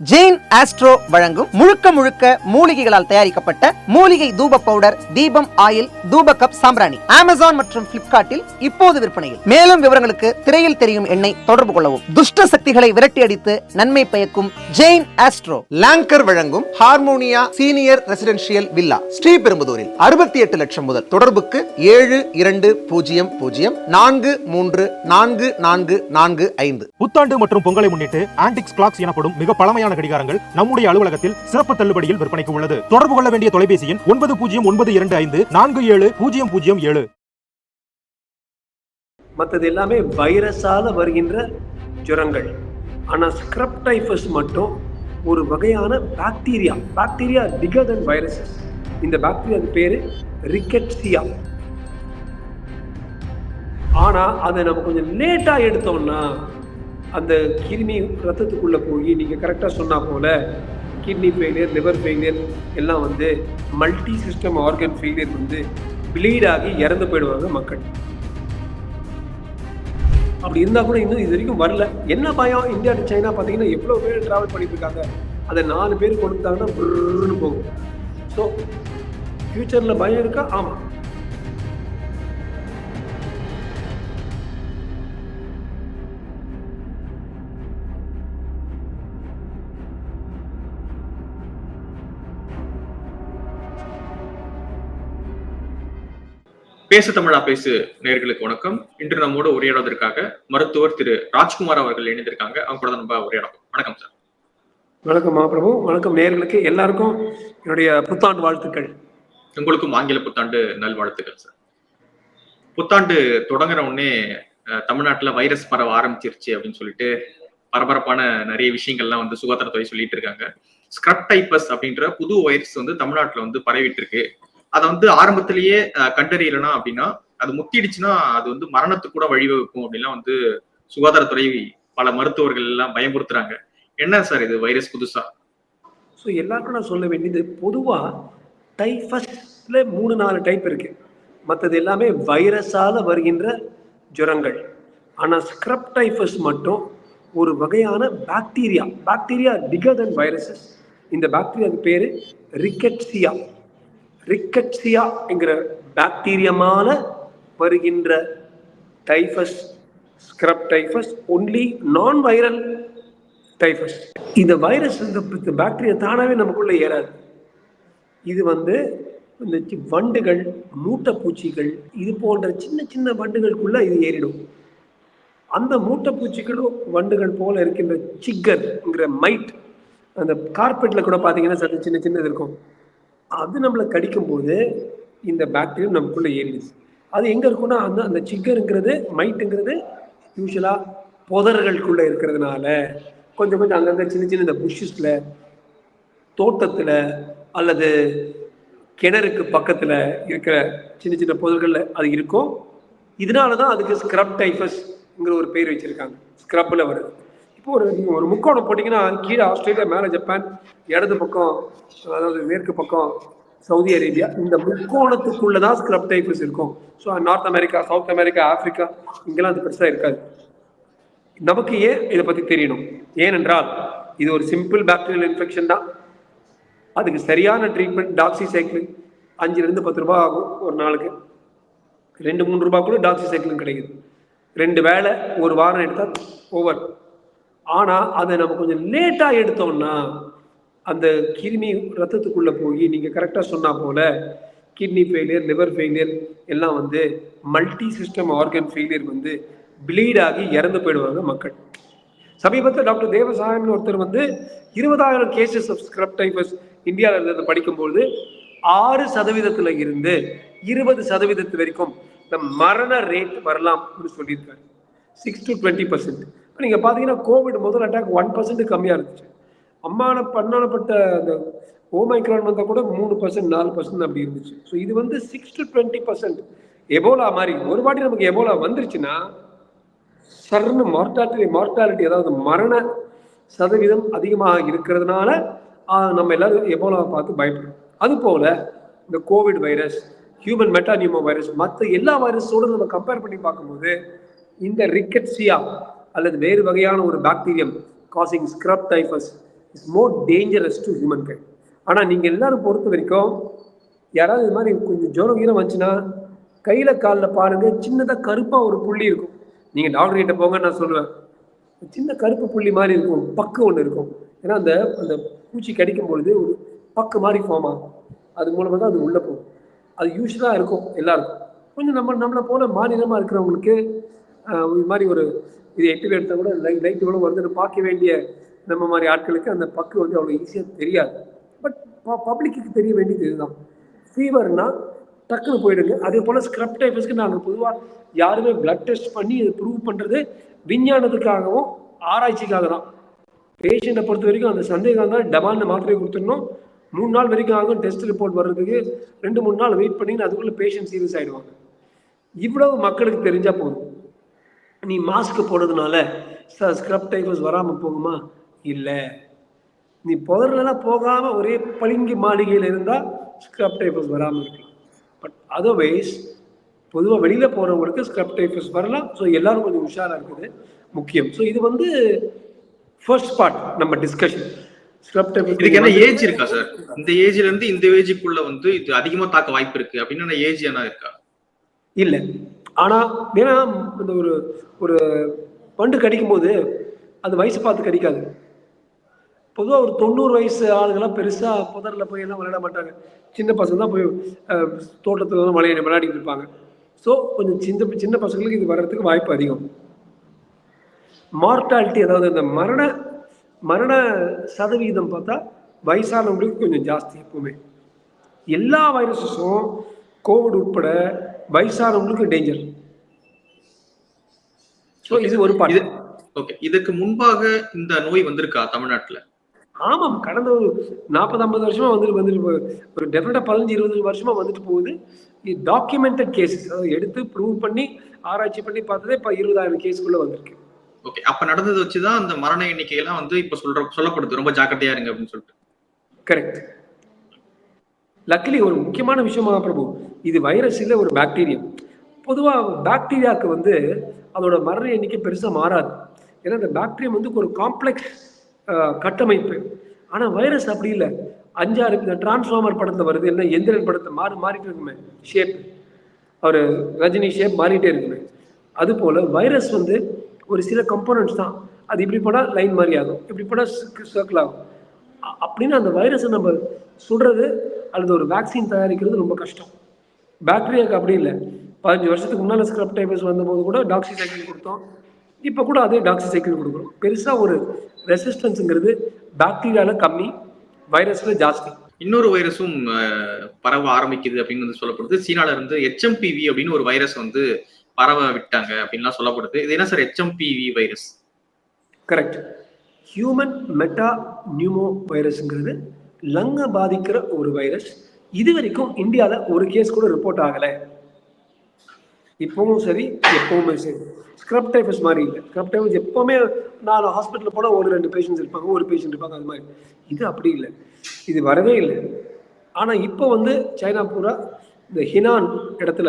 Jain astro வழங்கும் முழுக்க முழுக்க மூலிகைகளால் தயாரிக்கப்பட்ட மூலிகை தூப பவுடர் தீபம் ஆயில் தூப கப் சாம்பிராணி அமேசான் மற்றும் பிளிப்கார்ட்டில் இப்போது விற்பனையில். மேலும் விவரங்களுக்கு திரையில் தெரியும் எண்ணை தொடர்பு கொள்ளவும். துஷ்ட சக்திகளை விரட்டி அடித்து நன்மை பயக்கும் ஜெயின் ஆஸ்ட்ரோ லாங்கர் வழங்கும் ஹார்மோனியா சீனியர் ரெசிடென்ஷியல் வில்லா ஸ்ரீபெரும்புதூரில். அறுபத்தி எட்டு லட்சம் முதல் தொடர்புக்கு ஏழு இரண்டு பூஜ்ஜியம் பூஜ்ஜியம் நான்கு மூன்று நான்கு நான்கு நான்கு ஐந்து. புத்தாண்டு மற்றும் பொங்கலை முன்னிட்டு ஆன்டிக்ஸ் கிளாக்ஸ் எனப்படும் மிக பழமையான கடிகாரங்கள் நம்முடைய அலுவலகத்தில் சிறப்பு தள்ளுபடியில் விற்பனைக்கு உள்ளது. தொடர்பு கொள்ள வேண்டிய தொலைபேசி எண் ஒன்பது பூஜ்ஜியம் ஒன்பது இரண்டு ஐந்து நான்கு ஏழு பூஜ்ஜியம் பூஜ்ஜியம் ஏழு. மற்றது எல்லாமே வைரஸால வருகின்ற ஜுரங்கள். ஆனால் ஸ்கிரப் டைஃபஸ் மட்டும் ஒரு வகையான bacteria bacteria bigger than viruses இந்த பாக்டீரியா பேர் ரிக்கெட்சியா ஆனால் அதை நம்ம கொஞ்சம் லேட்டாக எடுத்தோம்னா அந்த கிருமி ரத்தத்துக்குள்ளே போய் நீங்கள் கரெக்டாக சொன்னால் போல கிட்னி ஃபெயிலியர் லிவர் ஃபெயிலியர் எல்லாம் வந்து மல்டி சிஸ்டம் ஆர்கன் ஃபெயிலியர் வந்து ப்ளீட் ஆகி இறந்து போயிடுவாங்க மக்கள். அப்படி இருந்தால் கூட இன்னும் இது வரைக்கும் வரல. என்ன பயம்? இந்தியா டு சைனா பார்த்தீங்கன்னா எவ்வளோ பேர் ட்ராவல் பண்ணிட்டு இருக்காங்க. அதை நாலு பேர் கொடுத்தாங்கன்னா புருன்னு போகும். ஸோ ஃப்யூச்சரில் பயம் இருக்கா? ஆமாம் பேசு தமிழா பேசு நேர்களுக்கு வணக்கம். இன்று நம்மோடு உரையாடுவதற்காக மருத்துவர் திரு ராஜ்குமார் அவர்கள் இணைந்திருக்காங்க. அவங்க கூட நம்ம உரையாடணும் வணக்கம் சார். வணக்கம் மகாபிரபு. வணக்கம் நேயர்களுக்கு எல்லாருக்கும் என்னுடைய புத்தாண்டு வாழ்த்துக்கள். உங்களுக்கும் ஆங்கில புத்தாண்டு நல்வாழ்த்துக்கள் சார். புத்தாண்டு தொடங்குற உடனே தமிழ்நாட்டுல வைரஸ் பரவ ஆரம்பிச்சிருச்சு அப்படின்னு சொல்லிட்டு பரபரப்பான நிறைய விஷயங்கள்லாம் வந்து சுகாதாரத்துறை சொல்லிட்டு இருக்காங்க. ஸ்க்ரப் டைப்பஸ் அப்படின்ற புது வைரஸ் வந்து தமிழ்நாட்டுல வந்து பரவிட்டு இருக்கு. அதை வந்து ஆரம்பத்திலேயே கண்டறியலனா அப்படின்னா அது முத்திடுச்சுன்னா அது வந்து மரணத்துக்கு கூட வழிவகுக்கும் அப்படின்லாம் வந்து சுகாதாரத்துறை பல மருத்துவர்கள் எல்லாம் பயமுறுத்துறாங்க. என்ன சார் இது வைரஸ் புதுசா? ஸோ எல்லாருக்கும் நான் சொல்ல வேண்டியது பொதுவாக டைஃபஸ்ல மூணு நாலு டைப் இருக்கு. மற்றது எல்லாமே வைரஸால வருகின்ற ஜுரங்கள். ஆனால் ஸ்க்ரப் டைஃபஸ் மட்டும் ஒரு வகையான bacteria bacteria bigger than viruses இந்த பாக்டீரியாவுக்கு பேர் ரிக்கெட்சியா ரிக்கட்சியா என்கிற பாக்டீரியமால வருகின்ற typhus scrub typhus only non viral typhus இந்த வைரஸ் இந்த பாக்டீரியா தானாகவே நமக்குள்ள ஏறாது. இது வந்து இந்த வண்டுகள் மூட்டைப்பூச்சிகள் இது போன்ற சின்ன சின்ன வண்டுகளுக்குள்ள இது ஏறிடும். அந்த மூட்டைப்பூச்சிகளும் வண்டுகள் போல இருக்கின்ற சிக்கர்ங்கிற மைட் அந்த கார்பெட்ல கூட பார்த்தீங்கன்னா சற்று சின்ன சின்னது இருக்கும். அது நம்மளை கடிக்கும் போது இந்த பாக்டீரியம் நமக்குள்ள ஏறிடுச்சு. அது எங்க இருக்குன்னா அந்த அந்த சிக்கருங்கிறது மைட்டுங்கிறது யூஸ்வலா புதர்களுக்குள்ள இருக்கிறதுனால கொஞ்சம் கொஞ்சம் அங்கங்க சின்ன சின்ன இந்த புஷ்ஷஸ்ல தோட்டத்துல அல்லது கிணறுக்கு பக்கத்துல இருக்கிற சின்ன சின்ன புதர்கள்ல அது இருக்கும். இதனால தான் அதுக்கு ஸ்க்ரப் டைஃபஸ்ங்கிற ஒரு பேர் வச்சிருக்காங்க. ஸ்க்ரப்பில் வருது. இப்போ ஒரு நீங்க ஒரு முக்கோணம் போட்டிங்கன்னா கீழே ஆஸ்திரேலியா மேலே ஜப்பான் இடது பக்கம் அதாவது மேற்கு பக்கம் சவுதி அரேபியா இந்த முக்கோணத்துக்குள்ள தான் ஸ்க்ரப் டைப்ஸ் இருக்கும். So north America south America Africa இங்கெல்லாம் அது பெருசாக இருக்காது. நமக்கு ஏன் இதை பற்றி தெரியணும்? ஏனென்றால் இது ஒரு சிம்பிள் பாக்டீரியல் இன்ஃபெக்ஷன் தான். அதுக்கு சரியான ட்ரீட்மெண்ட் டாக்ஸிசைக்ளின் அஞ்சுலேருந்து பத்து ரூபாய் ஆகும் ஒரு நாளுக்கு. ரெண்டு மூணு ரூபா கூட டாக்ஸிசைக்ளின் கிடைக்குது. ரெண்டு வேளை ஒரு வாரம் எடுத்தால் ஓவர் ஆனால் அதை நம்ம கொஞ்சம் லேட்டாக எடுத்தோம்னா அந்த கிருமி ரத்தத்துக்குள்ளே போய் நீங்கள் கரெக்டாக சொன்னா போல கிட்னி ஃபெயிலியர் லிவர் ஃபெயிலியர் எல்லாம் வந்து மல்டி சிஸ்டம் ஆர்கன் ஃபெயிலியர் வந்து பிளீட் ஆகி இறந்து போயிடுவாங்க மக்கள். சமீபத்தில் டாக்டர் தேவசாயம்னு ஒருத்தர் வந்து இருபதாயிரம் கேசஸ் ஆஃப் ஸ்கிரப் டைஃபஸ் இந்தியாவில் இருந்ததை படிக்கும்போது ஆறு சதவீதத்தில் இருந்து இருபது சதவீதத்து வரைக்கும் இந்த மரண ரேட் வரலாம் அப்படின்னு சொல்லியிருக்காரு. சிக்ஸ் டு டுவெண்ட்டி பர்சன்ட் நீங்கள் பார்த்தீங்கன்னா கோவிட் முதல் அட்டாக் ஒன் பர்சன்ட் கம்மியாக இருந்துச்சு. அம்மான பண்ணப்பட்ட அந்த ஓமைக்ரான் வந்தால் கூட மூணு பர்சன்ட் நாலு பர்சன்ட் அப்படி இருந்துச்சு. ஸோ இது வந்து six to twenty percent Ebola மாதிரி ஒரு வாட்டி நமக்கு எபோலா வந்துருச்சுன்னா சர்னு மார்டாலிட்டி மார்டாலிட்டி அதாவது மரண சதவீதம் அதிகமாக இருக்கிறதுனால நம்ம எல்லாரும் எபோலாவை பார்த்து பயப்படுறோம் அதுபோல இந்த covid virus human metapneumo virus மற்ற எல்லா வைரஸோட நம்ம கம்பேர் பண்ணி பார்க்கும்போது இந்த ரிக்கெட்சியா அல்லது வேறு வகையான ஒரு bacterium causing scrub typhus is more dangerous to humankind ஆனால் நீங்கள் எல்லாரும் பொறுத்த வரைக்கும் யாராவது இது மாதிரி கொஞ்சம் ஜோரம் கீரம் வந்துச்சுன்னா கையில் காலில் பாருங்கள் சின்னதாக கருப்பாக ஒரு புள்ளி இருக்கும். நீங்கள் டாக்டர் கிட்ட போங்க நான் சொல்லுவேன். சின்ன கருப்பு புள்ளி மாதிரி இருக்கும் பக்கு ஒன்று இருக்கும். ஏன்னா அந்த அந்த பூச்சி கடிக்கும் பொழுது ஒரு பக்கு மாதிரி ஃபார்ம் ஆகும். அது மூலமாக தான் அது உள்ளே போகும். அது யூஸ்வலாக இருக்கும் எல்லாருக்கும். கொஞ்சம் நம்ம நம்மளை போல மாநிலமாக இருக்கிறவங்களுக்கு இது மாதிரி ஒரு இது எட்டு எடுத்தால் கூட லைட் லைட் கூட வந்து பார்க்க வேண்டிய நம்ம மாதிரி ஆட்களுக்கு அந்த பக்கு வந்து அவ்வளோ ஈஸியாக தெரியாது. பட் பப்ளிக்கு தெரிய வேண்டியது இதுதான். ஃபீவர்னால் டக்குன்னு போயிடுங்க. அதே போல் ஸ்க்ரப் டைஃபஸ்க்கு நாங்கள் பொதுவாக யாருமே பிளட் டெஸ்ட் பண்ணி இதை ப்ரூவ் பண்ணுறது விஞ்ஞானத்துக்காகவும் ஆராய்ச்சிக்காக தான் பேஷண்ட்டை பொறுத்த வரைக்கும் அந்த சந்தேகம் தான் டபால்னு மாத்திரை கொடுத்துடணும். மூணு நாள் வரைக்கும் ஆகும் டெஸ்ட் ரிப்போர்ட் வர்றதுக்கு. ரெண்டு மூணு நாள் வெயிட் பண்ணி அதுக்குள்ளே பேஷண்ட் சீரியஸ் ஆகிடுவாங்க இவ்வளவு மக்களுக்கு தெரிஞ்சால் போதும். நீ மாஸ்க் போடுறதுனால ஸ்க்ரப் டைஃபஸ் வராமல் போகுமா? இல்லை. நீ புதர்லாம் போகாமல் ஒரே பளிங்கு மாளிகையில் இருந்தால் ஸ்க்ரப் டைஃபஸ் வராமல் இருக்கலாம் பட் அதர்வைஸ் பொதுவாக வெளியில் போகிறவங்களுக்கு ஸ்க்ரப் டைஃபஸ் வரலாம். ஸோ எல்லாரும் கொஞ்சம் உஷாராக இருக்குது. முக்கியம். ஸோ இது வந்து ஃபர்ஸ்ட் பார்ட் நம்ம டிஸ்கஷன் இதுக்கு என்ன ஏஜ் இருக்கா சார் இந்த ஏஜ்ல இருந்து இந்த ஏஜுக்குள்ள வந்து இது அதிகமா தாக்க வாய்ப்பு இருக்கு. அப்படின்னு ஏஜ் என்ன இருக்கா? இல்லை. ஆனால் ஏன்னா இந்த ஒரு ஒரு பண்டு கடிக்கும் போது அது வயசு பார்த்து கடிக்காது. பொதுவாக ஒரு தொண்ணூறு வயசு ஆளுங்கெல்லாம் பெருசாக புதரில் போய் எல்லாம் விளையாட மாட்டாங்க. சின்ன பசங்க தான் போய் தோட்டத்தில் தான் விளையாடி விளையாடிட்டு இருப்பாங்க. ஸோ கொஞ்சம் சின்ன சின்ன பசங்களுக்கு இது வர்றதுக்கு வாய்ப்பு அதிகம். மார்டாலிட்டி அதாவது இந்த மரண மரண சதவீதம் பார்த்தா வயசானவங்களுக்கு கொஞ்சம் ஜாஸ்தி எப்பவுமே. எல்லா வைரஸஸும் கோவிட் உட்பட வயசானவங்களுக்கு டேஞ்சர் ஸோ இது ஒரு பாட்டு ஓகே இதுக்கு முன்பாக இந்த நோய் வந்திருக்கா தமிழ்நாட்டுல? ஆமாம் கடந்த ஒரு நாற்பது ஐம்பது வருஷமா வந்துட்டு வந்துட்டு ஒரு டெஃபினட்டா பதினஞ்சு இருபது வருஷமா வந்துட்டு போகுது. டாக்குமெண்டட் கேசஸ் அதாவது எடுத்து ப்ரூவ் பண்ணி ஆராய்ச்சி பண்ணி பார்த்ததே இப்போ இருபதாயிரம் கேஸுக்குள்ள வந்திருக்கு. ஓகே அப்ப நடந்ததை வச்சுதான் அந்த மரண எண்ணிக்கையெல்லாம் வந்து இப்ப சொல்ற சொல்லப்படுது. ரொம்ப ஜாக்கிரதையா இருங்க அப்படின்னு சொல்லிட்டு. கரெக்ட் லக்கிலி ஒரு முக்கியமான விஷயமா பிரபு இது வைரஸ் இல்லை ஒரு பாக்டீரியம் பொதுவாக பாக்டீரியாவுக்கு வந்து அதோட மரண எண்ணிக்கை பெருசாக மாறாது. ஏன்னா இந்த பாக்டீரியம் வந்து ஒரு காம்ப்ளெக்ஸ் கட்டமைப்பு. ஆனால் வைரஸ் அப்படி இல்லை. அஞ்சாறு இந்த டிரான்ஸ்ஃபார்மர் படத்தில் வருது என்ன எந்திரன் படத்தை மாறி மாறிட்டு இருக்குமே ஷேப் அவர் ரஜினி ஷேப் மாறிட்டே இருக்குமே. அதுபோல் வைரஸ் வந்து ஒரு சில கம்போனன்ட்ஸ் தான். அது இப்படி போனால் லைன் மாதிரி ஆகும். இப்படி போனால் சர்க்கிள் ஆகும். அ- அப்படின்னு அந்த வைரஸை நம்ம சுடுறது அல்லது ஒரு வேக்சின் தயாரிக்கிறது ரொம்ப கஷ்டம். பாக்டீரியாவுக்கு அப்படி இல்லை. பதினஞ்சு வருஷத்துக்கு முன்னால் ஸ்க்ரப் டைபஸ் வந்தபோது கூட டாக்ஸி சைக்கிள் கொடுத்தோம். இப்போ கூட அதே டாக்ஸி சைக்கிள் கொடுக்குறோம். பெருசாக ஒரு ரெசிஸ்டன்ஸுங்கிறது பாக்டீரியாவில் கம்மி வைரஸில் ஜாஸ்தி. இன்னொரு வைரஸும் பரவ ஆரம்பிக்குது அப்படின்னு வந்து சொல்லப்படுது. சீனால இருந்து ஹெச்எம்பிவி அப்படின்னு ஒரு வைரஸ் வந்து பரவ விட்டாங்க அப்படின்லாம் சொல்லப்படுது. இது என்ன sir? HMPV virus correct human metapneumo வைரஸ்ங்கிறது லங்கை பாதிக்கிற ஒரு வைரஸ் இது வரைக்கும் இந்தியாவில் ஒரு கேஸ் கூட ரிப்போர்ட் ஆகலை. இப்பவும் சரி எப்பவுமே சரி. ஸ்க்ரப் டைஃபஸ் மாதிரி இல்லை. ஸ்க்ரப் டைஃபஸ் எப்பவுமே நாலு ஹாஸ்பிட்டலில் போனால் ஒரு ரெண்டு பேஷண்ட்ஸ் இருப்பாங்க ஒரு பேஷண்ட் இருப்பாங்க அது மாதிரி. இது அப்படி இல்லை. இது வரவே இல்லை. ஆனால் இப்போ வந்து சைனா பூரா இந்த ஹினான் இடத்துல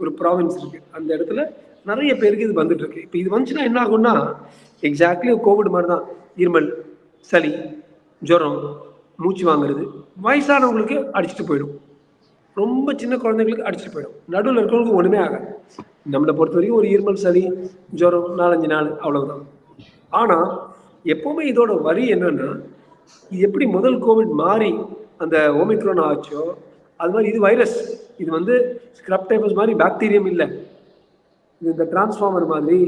ஒரு ப்ராவின்ஸ் இருக்கு. அந்த இடத்துல நிறைய பேருக்கு இது வந்துட்டு இருக்கு. இப்போ இது வந்துச்சுன்னா என்ன ஆகும்னா எக்ஸாக்ட்லி கோவிட் மாதிரி தான். இருமல் சளி ஜுரம் மூச்சு வாங்குறது. வயசானவங்களுக்கு அடிச்சுட்டு போயிடும். ரொம்ப சின்ன குழந்தைங்களுக்கு அடிச்சுட்டு போயிடும். நடுவில் இருக்கிறவங்களுக்கு ஒன்றுமே ஆகாது. நம்மளை பொறுத்த வரைக்கும் ஒரு இருமல் சளி ஜுரம் நாலஞ்சு நாள் அவ்வளவுதான். ஆனால் எப்போவுமே இதோட வரி என்னன்னா இது எப்படி முதல் கோவிட் மாறி அந்த ஓமிக்ரோன் ஆச்சோ அது மாதிரி இது வைரஸ் இது வந்து ஸ்க்ரப் டைபஸ் மாதிரி பாக்டீரியம் இல்லை. இது இந்த டிரான்ஸ்ஃபார்மர் மாதிரி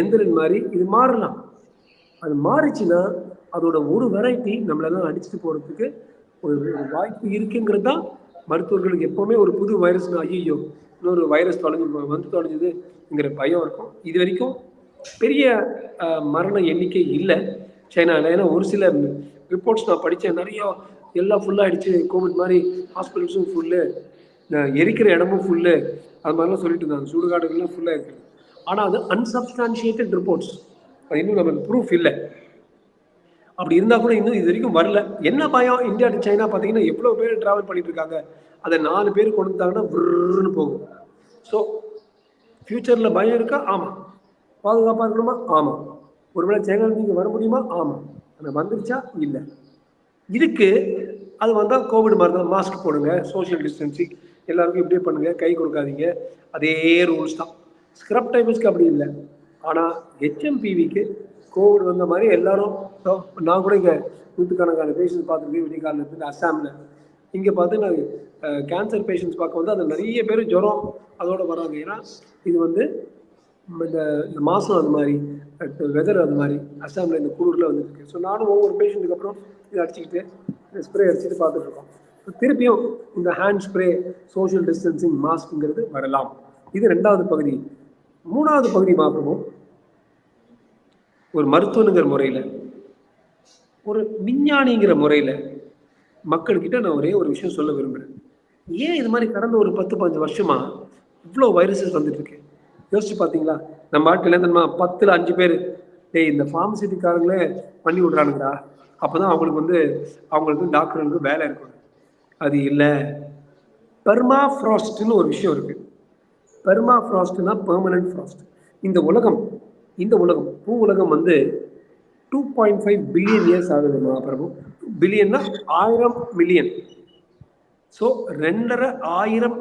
எந்திரன் மாதிரி இது மாறலாம். அது மாறிச்சுன்னா அதோட ஒரு வெரைட்டி நம்மளெல்லாம் அடிச்சுட்டு போகிறதுக்கு ஒரு வாய்ப்பு இருக்குங்கிறது தான் மருத்துவர்களுக்கு எப்போவுமே ஒரு புது வைரஸ்னா ஐயோ இன்னொரு வைரஸ் தொலைஞ்சு வந்து தொலைஞ்சதுங்கிற பயம் இருக்கும். இது வரைக்கும் பெரிய மரண எண்ணிக்கை இல்லை. சைனாவில் ஏன்னா ஒரு சில ரிப்போர்ட்ஸ் நான் படித்தேன் நிறையா எல்லாம் ஃபுல்லாகிடுச்சு கோவிட் மாதிரி ஹாஸ்பிட்டல்ஸும் ஃபுல்லு எரிக்கிற இடமும் ஃபுல்லு அது மாதிரிலாம் சொல்லிட்டு இருந்தாங்க. சுடுகாடுகள்லாம் ஃபுல்லாக இருக்குது. ஆனால் அது அன்சப்ஸ்டான்ஷியேட்டட் ரிப்போர்ட்ஸ் அது இன்னும் நமக்கு ப்ரூஃப் இல்லை. அப்படி இருந்தால் கூட இன்னும் இது வரைக்கும் வரல. என்ன பயம்? இந்தியா டு சைனா பார்த்தீங்கன்னா எவ்வளோ பேர் ட்ராவல் பண்ணிட்டு இருக்காங்க அதை நாலு பேர் கொண்டு வந்தாங்கன்னா விருன்னு போகும் ஸோ ஃப்யூச்சரில் பயம் இருக்கா? ஆமாம் பாதுகாப்பாக இருக்கணுமா? ஆமாம் ஒருவேளை சேனல் நீங்கள் வர முடியுமா? ஆமாம் ஆனால் வந்துருச்சா? இல்லை. இதுக்கு அது வந்தால் கோவிட் மாதிரி தான் மாஸ்க் போடுங்க சோஷியல் டிஸ்டன்சிங் எல்லாருக்கும் இப்படியே பண்ணுங்கள் கை கொடுக்காதீங்க. அதே ரூல்ஸ் தான். ஸ்க்ரப் டைமஸ்க்கு அப்படி இல்லை. ஆனால் ஹெச்எம்பிவிக்கு கோவிட் வந்த மாதிரி எல்லாரும் நான் கூட இங்கே நூற்றுக்கணக்கான பேஷண்ட்ஸ் பார்த்துருக்கேன் விடிகாலில் இருந்து அஸ்ஸாமில். இங்கே பார்த்து நான் கேன்சர் பேஷண்ட்ஸ் பார்க்க வந்து அது நிறைய பேர் ஜுரம் அதோட வராங்க. ஏன்னா இது வந்து இந்த இந்த மாதம் அது மாதிரி வெதர் அது மாதிரி அஸ்ஸாமில் இந்த குளிரில் வந்துருக்கு ஸோ நானும் ஒவ்வொரு பேஷண்ட்டுக்கு அப்புறம் இதை அடிச்சுக்கிட்டு ஸ்ப்ரே அடிச்சுட்டு பார்த்துட்ருக்கோம் திருப்பியும் இந்த ஹேண்ட் ஸ்ப்ரே சோஷியல் டிஸ்டன்சிங் மாஸ்க்ங்கிறது வரலாம். இது ரெண்டாவது பகுதி. மூணாவது பகுதி மாற்றமும் ஒரு மருத்துவனுங்கிற முறையில் ஒரு விஞ்ஞானிங்கிற முறையில் மக்கள்கிட்ட நான் ஒரே ஒரு விஷயம் சொல்ல விரும்புகிறேன் ஏன் இது மாதிரி கடந்த ஒரு பத்து பதினஞ்சு வருஷமா இவ்வளோ வைரஸஸ் வந்துட்டு இருக்கு யோசிச்சு பார்த்தீங்களா நம்ம நாட்டில் என்ன பத்தில் அஞ்சு பேர். டேய் இந்த ஃபார்மசிட்டிக்காரங்களே பண்ணி விட்றானுங்கடா. அப்போ தான் அவங்களுக்கு வந்து அவங்களுக்கு டாக்டர்களுக்கு வேலை இருக்கும். அது இல்லை. பெர்மா ஃப்ராஸ்ட்னு ஒரு விஷயம் இருக்குது பெர்மா ஃப்ராஸ்ட்னா பெர்மனன்ட் ஃப்ராஸ்ட் இந்த உலகம் இந்த உலகம் பூ உலகம் வந்து two point five billion years ஆகுது மகாபிரபு. பில்லியன்னா ஆயிரம் மில்லியன் ஸோ ரெண்டரை ஆயிரம்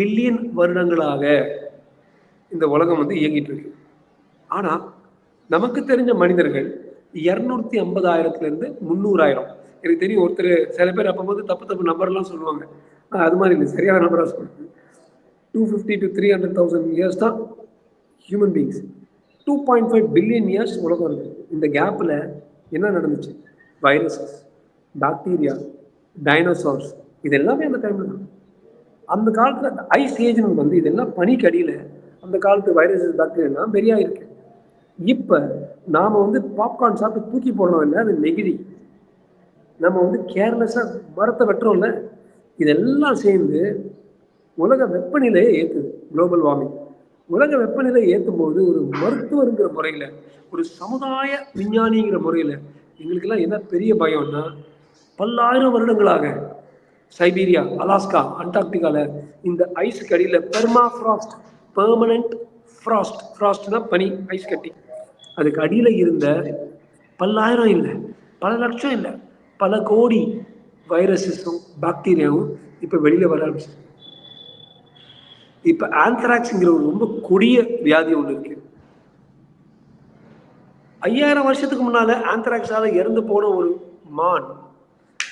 மில்லியன் வருடங்களாக இந்த உலகம் வந்து இயங்கிட்டு இருக்கு. ஆனால் நமக்கு தெரிஞ்ச மனிதர்கள் இரநூத்தி ஐம்பதாயிரத்துலேருந்து முந்நூறாயிரம். எனக்கு தெரியும் ஒருத்தர் சில பேர் அப்போது தப்பு தப்பு நம்பர்லாம் சொல்லுவாங்க. அது மாதிரி இல்லை சரியான நம்பராக சொல்லுங்க. Two fifty to three hundred thousand years தான் human beings two point five billion years உலகம் இருக்கு. இந்த கேப்பில் என்ன நடந்துச்சு? வைரஸஸ் பாக்டீரியா டைனோசார்ஸ் இது எல்லாமே அந்த டைமில் தான். அந்த காலத்தில் அந்த ஐஸ் ஏஜ்னு வந்து இதெல்லாம் பனிக்கு அடியில அந்த காலத்து வைரஸஸ் பாக்டீரியெல்லாம் பெரியா இருக்கு இப்போ நாம் வந்து பாப்கார்ன் சாப்பிட்டு தூக்கி போடுறோம் இல்லை அது நெகிழி. நம்ம வந்து கேர்லெஸ்ஸாக மரத்தை வெட்டுறோம்ல இதெல்லாம் சேர்ந்து உலக வெப்பநிலையை ஏற்றுது குளோபல் வார்மிங் உலக வெப்பநிலை ஏற்றும் போது ஒரு மருத்துவருங்கிற முறையில ஒரு சமுதாய விஞ்ஞானிங்கிற முறையில எங்களுக்கெல்லாம் என்ன பெரிய பயம்னா பல்லாயிரம் வருடங்களாக சைபீரியா அலாஸ்கா அண்டார்டிகால இந்த ஐஸுக்கு அடியில் பெர்மா ஃப்ராஸ்ட் பெர்மனன்ட் ஃப்ராஸ்ட் ஃப்ராஸ்ட்னா பனி ஐஸ் கட்டி. அதுக்கு அடியில் இருந்த பல்லாயிரம் இல்லை பல லட்சம் இல்லை பல கோடி வைரஸஸும் பாக்டீரியாவும் இப்போ வெளியில் வர ஆரம்பிச்சு இப்ப ஆந்த்ராக்ஸ்ங்கிற ஒரு ரொம்ப கொடிய வியாதி ஒண்ணு இருக்கு. ஐயாயிரம் வருஷத்துக்கு முன்னால ஆந்த்ராக்ஸால இறந்து போன ஒரு மான்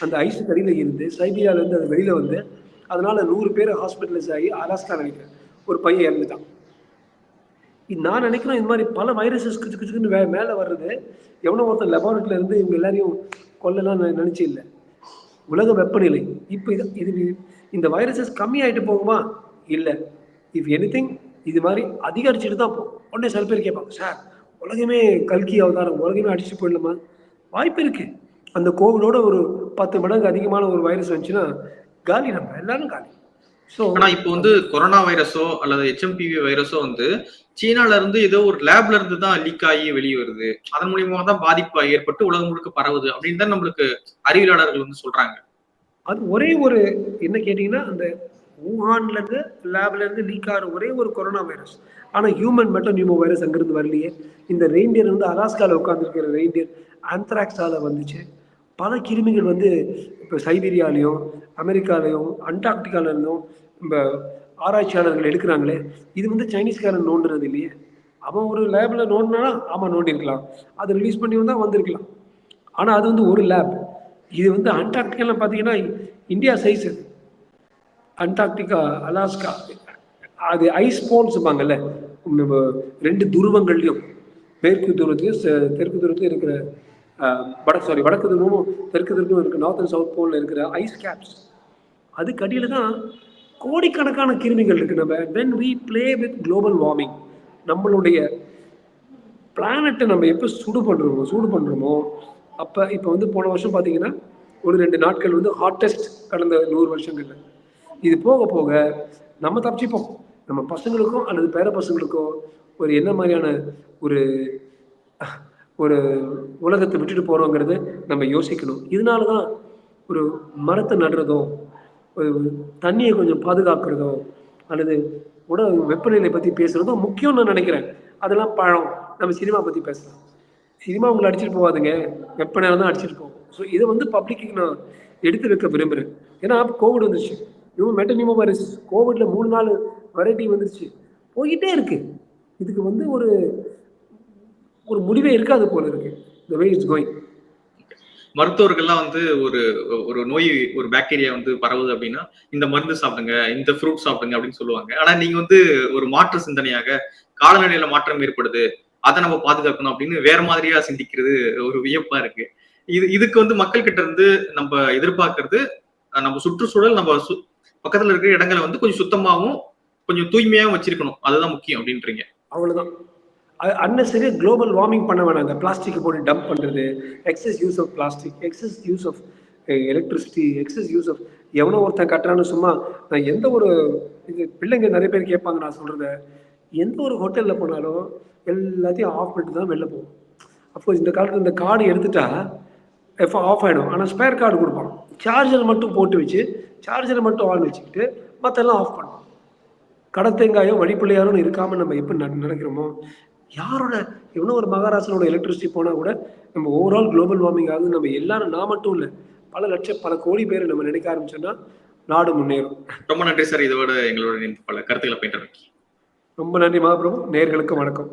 அந்த ஐஸ் கடியில இருந்து சைபீரியால இருந்து அது வெளியில வந்து அதனால நூறு பேர் ஹாஸ்பிட்டலைஸ் ஆகி அலாஸ்கா நினைக்கிறேன். ஒரு பையன் இறந்துட்டான். நான் நினைக்கிறேன் இந்த மாதிரி பல வைரஸஸ் கிச்சு கிச்சுன்னு வே மேலே வர்றது எவ்வளோ ஒருத்தர் லெபார்ட்டரியில் இருந்து இவங்க எல்லாரையும் கொல்லலாம் நான் நினைச்சு இல்லை. உலக வெப்பநிலை. இப்போ இது இது இந்த வைரஸஸ் கம்மியாயிட்டு போகுமா? இல்லை. இஃப் எனி இது மாதிரி அதிகரிச்சுட்டு தான் போகும். உடனே சில பேர் கேட்பாங்க சார் உலகமே கல்கி அவதாரம் உலகமே அடிச்சு போயிடலாமா? வாய்ப்பு இருக்கு. அந்த கோவிலோட ஒரு பத்து மடங்கு அதிகமான ஒரு வைரஸ் வந்துச்சுன்னா காலி நம்ம எல்லாரும் காலி. ஸோ ஆனா இப்போ வந்து கொரோனா வைரஸோ அல்லது ஹெச்எம்பிவி வைரஸோ வந்து சீனால இருந்து ஏதோ ஒரு லேப்ல இருந்து தான் லீக் ஆகி வெளியே வருது. அதன் மூலியமா தான் பாதிப்பு ஏற்பட்டு உலகம் முழுக்க பரவுது அப்படின்னு தான் நம்மளுக்கு அறிவியலாளர்கள் வந்து சொல்றாங்க. அது ஒரே ஒரு என்ன கேட்டிங்கன்னா அந்த ஊஹான்ல இருந்து லேப்ல இருந்து லீக் ஆகிற ஒரே ஒரு கொரோனா வைரஸ் ஆனா ஹியூமன் மட்டும் நியூமோ வைரஸ் அங்கிருந்து வரலையே. இந்த ரெயின்டியர் வந்து அலாஸ்கால உட்காந்துருக்கிற ரெயின்டியர் ஆந்த்ராக்ஸால வந்துச்சு. பல கிருமிகள் வந்து இப்போ சைபீரியாலையும் அமெரிக்காலையும் அண்டார்டிகால இருந்தும் நம்ம ஆராய்ச்சியாளர்கள் எடுக்கிறாங்களே. இது வந்து சைனீஸ்காரன் நோண்டுறது இல்லையே. அவன் ஒரு லேப்ல நோண்டினா ஆமாம் நோண்டிருக்கலாம். அதை ரிலீஸ் பண்ணி வந்தால் வந்திருக்கலாம். ஆனால் அது வந்து ஒரு லேப் இது வந்து அண்டார்டிகாலாம் பார்த்தீங்கன்னா இந்தியா சைஸ் அண்டார்டிகா அலாஸ்கா அது ஐஸ் போல்ஸ் சொல்லுவாங்கல்ல நம்ம ரெண்டு துருவங்கள்லையும் மேற்கு துருவத்தையும் தெற்கு துருவத்தையும் இருக்கிற வட சாரி வடக்கு துருவமும் தெற்கு துருவமும் இருக்கிற நார்த் அண்ட் சவுத் போலில் இருக்கிற ஐஸ் கேப்ஸ் அதுக்கு அடியில் தான் கோடிக்கணக்கான கிருமிகள் இருக்கு நம்ம. When we play with global warming நம்மளுடைய பிளானட்டை நம்ம எப்போ சூடு பண்ணுறோமோ சூடு பண்ணுறோமோ அப்போ இப்போ வந்து போன வருஷம் பார்த்தீங்கன்னா ஒரு ரெண்டு நாட்கள் வந்து ஹாட்டஸ்ட் கடந்த நூறு வருஷங்கள்ல. இது போக போக நம்ம தப்பிச்சுப்போம். நம்ம பசங்களுக்கும் அல்லது பேர பசங்களுக்கோ ஒரு என்ன மாதிரியான ஒரு ஒரு உலகத்தை விட்டுட்டு போகிறோங்கிறது நம்ம யோசிக்கணும். இதனால தான் ஒரு மரத்தை நடுறதோ ஒரு தண்ணியை கொஞ்சம் பாதுகாக்கிறதோ அல்லது உட வெப்பநிலை பற்றி பேசுகிறதோ முக்கியம்னு நான் நினைக்கிறேன். அதெல்லாம் பழம். நம்ம சினிமா பற்றி பேசலாம். சினிமா உங்களை அடிச்சிட்டு போகாதுங்க. வெப்பநிலை தான் அடிச்சிட்டு போகும். ஸோ இதை வந்து பப்ளிக்கு நான் எடுத்து வைக்க விரும்புகிறேன் ஏன்னா கோவிட் வந்துச்சு வந்துருச்சு இவங்க மெட்டனிமோ வைரஸ் கோவிட்ல மூணு நாள் வெரைட்டி வந்துருச்சு. போய்கிட்டே இருக்கு. இதுக்கு வந்து ஒரு ஒரு முடிவே இருக்காது போல இருக்கு. The வே இஸ் கோயிங் மருத்துவர்கள்லாம் வந்து ஒரு ஒரு நோய் ஒரு பாக்டீரியா வந்து பரவுது அப்படின்னா இந்த மருந்து சாப்பிடுங்க இந்த ஃப்ரூட் சாப்பிடுங்க அப்படின்னு சொல்லுவாங்க. ஆனா நீங்க வந்து ஒரு மாற்று சிந்தனையாக காலநிலையில மாற்றம் ஏற்படுது அதை நம்ம பாதுகாக்கணும் அப்படின்னு வேற மாதிரியா சிந்திக்கிறது ஒரு வியப்பா இருக்கு. இது இதுக்கு வந்து மக்கள் கிட்ட இருந்து நம்ம எதிர்பார்க்கறது நம்ம சுற்றுச்சூழல் நம்ம பக்கத்துல இருக்கிற இடங்களை வந்து கொஞ்சம் சுத்தமாகவும் கொஞ்சம் தூய்மையாகவும் வச்சிருக்கணும். அதுதான் முக்கியம் அப்படின்றீங்க. அவ்வளவுதான். அன்னசரியா குளோபல் வார்மிங் பண்ண வேணாம். இந்த பிளாஸ்டிக் போட்டு டம்ப் பண்ணுறது excess use of plastic excess use of electricity excess use of எவனோ ஒருத்தன் கட்டுறான்னு சும்மா நான் எந்த ஒரு இது பிள்ளைங்க நிறைய பேர் கேட்பாங்க நான் சொல்கிறத எந்த ஒரு ஹோட்டலில் போனாலும் எல்லாத்தையும் ஆஃப் பண்ணிட்டு தான் வெளில போவோம். அப்போ இந்த காலத்தில் இந்த கார்டு எடுத்துட்டா எஃப் ஆஃப் ஆகிடும் ஆனால் ஸ்பேர் கார்டு கொடுப்பான். சார்ஜர் மட்டும் போட்டு வச்சு சார்ஜரை மட்டும் ஆன் வச்சுக்கிட்டு மற்றெல்லாம் ஆஃப் பண்ணும் கடை தேங்காயோ வழிப்பிள்ளையாரும் இருக்காமல் நம்ம எப்போ நினைக்கிறோமோ யாரோட எவ்வளோ ஒரு மகாராஷ்டிராவோட எலக்ட்ரிசிட்டி போனால் கூட நம்ம ஓவரால் குளோபல் வார்மிங் ஆகுது நம்ம எல்லாரும் நான் மட்டும் இல்லை பல லட்சம் பல கோடி பேர் நம்ம நினைக்க ஆரம்பிச்சோன்னா நாடு முன்னேறும். ரொம்ப நன்றி சார் இதோட எங்களோட பல கருத்துக்களை பயின்றமைக்கு ரொம்ப நன்றி மகாபிரபு நேர்களுக்கு வணக்கம்.